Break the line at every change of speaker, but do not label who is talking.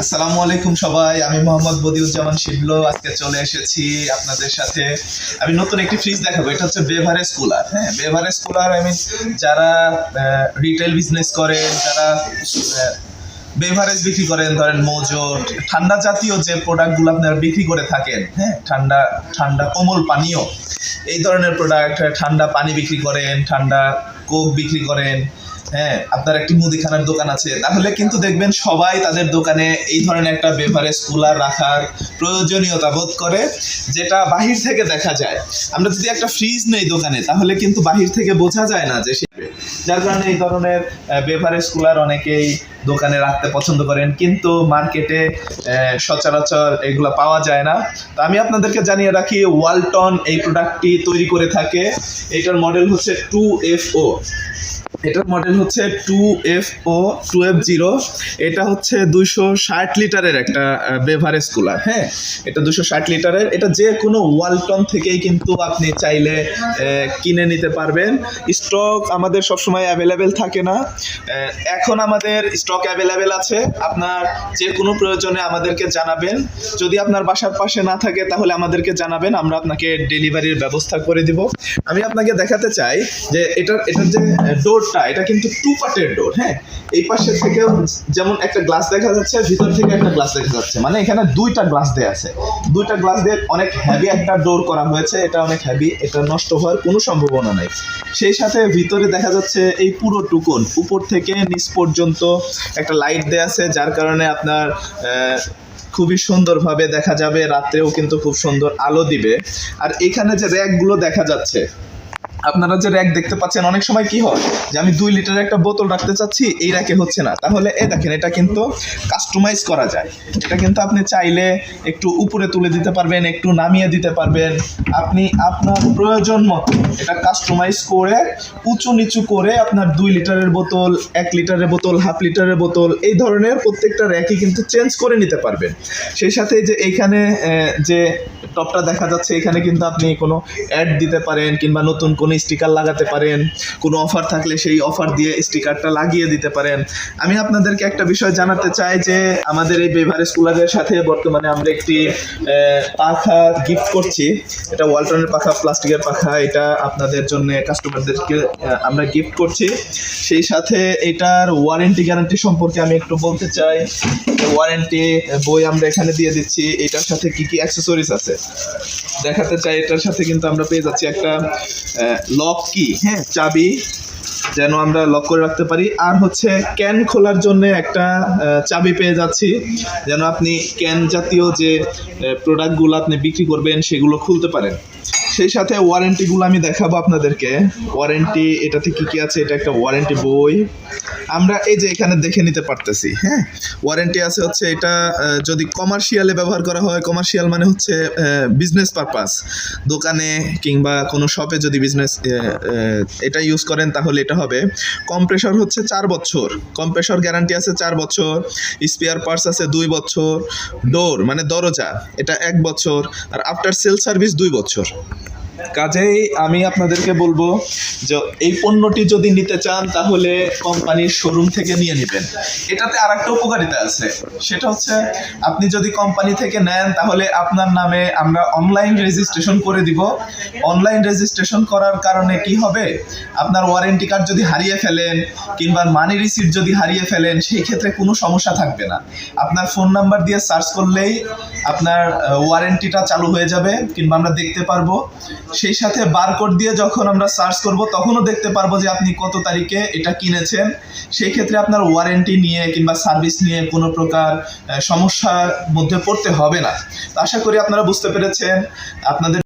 আসসালামু আলাইকুম সবাই, আমি মোহাম্মদ বদিউজ্জামান শিবলো, আজকে চলে এসেছি আপনাদের সাথে। আমি নতুন একটি ফ্রিজ দেখাবো, এটা হচ্ছে বেভারেজ কুলার হ্যাঁ? বেভারেজ কুলার আমি যারা রিটেল বিজনেস করেন, যারা বেভারেজ বিক্রি করেন, ধরেন মোজো ঠান্ডা জাতীয় যে প্রোডাক্টগুলো আপনারা বিক্রি করে থাকেন হ্যাঁ? ঠান্ডা ঠান্ডা কোমল পানীয়, এই ধরনের প্রোডাক্ট ঠান্ডা পানি বিক্রি করেন, ঠান্ডা কোক বিক্রি করেন হ্যাঁ আপনার একটি মুদিখানার দোকান আছে। তাহলে কিন্তু দেখবেন সবাই তাদের দোকানে এই ধরনের একটা বেভারেজ কুলার রাখার প্রয়োজনীয়তা বোধ করে, যেটা বাহির থেকে দেখা যায়। আমরা যদি একটা ফ্রিজ নেই দোকানে, তাহলে কিন্তু বাহির থেকে বোঝা যায় না যে যার কারণে এই ধরনের বেভারেজ কুলার অনেকেই দোকানে রাখতে পছন্দ করেন। কিন্তু মার্কেটে সচরাচর এগুলো পাওয়া যায় না। তো আমি আপনাদেরকে জানিয়ে রাখি, ওয়ালটন এই প্রোডাক্টটি তৈরি করে থাকে। এটার মডেল হচ্ছে টু এফ ও এটার মডেল হচ্ছে two F O two F zero এটা হচ্ছে দুইশো ষাট লিটারের একটা বেভারেজ কুলার হ্যাঁ? এটা দুশো ষাট লিটারের। এটা যে কোনো ওয়ালটন থেকেই কিন্তু আপনি চাইলে কিনে নিতে পারবেন। স্টক আমাদের সবসময় অ্যাভেলেবেল থাকে না। এখন আমাদের স্টক অ্যাভেলেবেল আছে। আপনার যে কোনো প্রয়োজনে আমাদেরকে জানাবেন। যদি আপনার বাসার পাশে না থাকে, তাহলে আমাদেরকে জানাবেন। আমরা আপনাকে ডেলিভারির ব্যবস্থা করে দিব। আমি আপনাকে দেখাতে চাই যে এটার এটার যে ডোরটা, এটা কিন্তু টু পার্টের ডোর হ্যাঁ? এই পাশে থেকেও যেমন একটা গ্লাস দেখা যাচ্ছে, ভিতর থেকে একটা গ্লাস দেখা যাচ্ছে। মানে এখানে দুইটা গ্লাস দেওয়া আছে। দুইটা গ্লাস দিয়ে অনেক হ্যাভি একটা ডোর করা হয়েছে। এটা অনেক হ্যাভি এটা নষ্ট হওয়ার কোনো সম্ভাবনা নেই। সেই সাথে ভিতরে দেখা যাচ্ছে এই পুরো টুকুন। উপর থেকে নিচ পর্যন্ত একটা লাইট দেয়া আছে, যার কারণে আপনার খুবই সুন্দরভাবে দেখা যাবে, রাত্রেও কিন্তু খুব সুন্দর আলো দিবে। আর এখানে যে র্যাকগুলো দেখা যাচ্ছে আপনারা যে র্যাক দেখতে পাচ্ছেন, অনেক সময় কি হয় যে আমি দুই লিটারের একটা বোতল রাখতে চাচ্ছি, এই র্যাকে হচ্ছে না। তাহলে এ দেখেন, এটা কিন্তু কাস্টমাইজ করা যায়। এটা কিন্তু আপনি চাইলে একটু উপরে তুলে দিতে পারবেন, একটু নামিয়ে দিতে পারবেন। আপনি আপনার প্রয়োজন মতো এটা কাস্টমাইজ করে, উঁচু নিচু করে আপনার দুই লিটারের বোতল, এক লিটারের বোতল হাফ লিটারের বোতল, এই ধরনের প্রত্যেকটা র্যাকই কিন্তু চেঞ্জ করে নিতে পারবেন। সেই সাথে যে এইখানে যে টপটা দেখা যাচ্ছে, এখানে কিন্তু আপনি কোনো অ্যাড দিতে পারেন কিংবা নতুন কোনো স্টিকার লাগাতে পারেন। কোনো অফার থাকলে সেই অফার দিয়ে স্টিকারটা লাগিয়ে দিতে পারেন। আমি আপনাদেরকে একটা বিষয় জানাতে চাই যে, আমাদের এই বেভারেজ কুলারের সাথে বর্তমানে আমরা একটি পাখা গিফট করছি। এটা ওয়ালটনের পাখা, প্লাস্টিকের পাখা, এটা আপনাদের জন্য কাস্টমারদেরকে আমরা গিফট করছি। সেই সাথে এটার ওয়ারেন্টি গ্যারান্টি সম্পর্কে আমি একটু বলতে চাই। ওয়ারেন্টি বই আমরা এখানে দিয়ে দিচ্ছি। এটার সাথে কি কি অ্যাক্সেসরিজ আছে? দেখাতে চাই, এটার সাথে কিন্তু আমরা পেয়ে যাচ্ছি একটা লক কি হ্যাঁ চাবি যেন আমরা লক করে রাখতে পারি। আর হচ্ছে ক্যান খোলার জন্য একটা চাবি পেয়ে যাচ্ছি, যেন আপনি ক্যান জাতীয় যে প্রোডাক্টগুলো আপনি বিক্রি করবেন সেগুলো খুলতে পারেন। সেই সাথে ওয়ারেন্টিগুলো আমি দেখাবো আপনাদেরকে। ওয়ারেন্টি এটাতে কি কি আছে? এটা একটা ওয়ারেন্টি বই। আমরা এই যে এখানে দেখে নিতে পারতেছি হ্যাঁ? ওয়ারেন্টি আছে হচ্ছে এটা যদি কমার্শিয়ালে ব্যবহার করা হয় কমার্শিয়াল মানে হচ্ছে বিজনেস পারপাস দোকানে কিংবা কোনো শপে যদি বিজনেস এটা ইউজ করেন, তাহলে এটা হবে। কম্প্রেসর হচ্ছে চার বছর। কম্প্রেসর গ্যারান্টি আছে চার বছর। স্পেয়ার পার্টস আছে দুই বছর। ডোর মানে দরজা, এটা এক বছর। আর আফটার সেল সার্ভিস দুই বছর। কাজেই আমি আপনাদেরকে বলব যে এই পণ্যটি যদি নিতে চান, তাহলে কোম্পানির শোরুম থেকে নিয়ে নেবেন। এটাতে আর একটা উপকারিতা আছে। সেটা হচ্ছে, আপনি যদি কোম্পানি থেকে নেন, তাহলে আপনার নামে আমরা অনলাইন রেজিস্ট্রেশন করে দিব। অনলাইন রেজিস্ট্রেশন করার কারণে কি হবে? আপনার ওয়ারেন্টি কার্ড যদি হারিয়ে ফেলেন, কিংবা মানি রিসিপ্ট যদি হারিয়ে ফেলেন, সেই ক্ষেত্রে কোনো সমস্যা থাকবে না। আপনার ফোন নাম্বার দিয়ে সার্চ করলেই আপনার ওয়ারেন্টিটা চালু হয়ে যাবে, কিংবা আমরা দেখতে পারব সেই সাথে বারকোড দিয়ে যখন আমরা সার্চ করব, তখনও দেখতে পারব যে আপনি কত তারিখে এটা কিনেছেন। সেই ক্ষেত্রে আপনার ওয়ারেন্টি নিয়ে কিংবা সার্ভিস নিয়ে কোনো প্রকার সমস্যার মধ্যে পড়তে হবে না। আশা করি আপনারা বুঝতে পেরেছেন। আপনাদের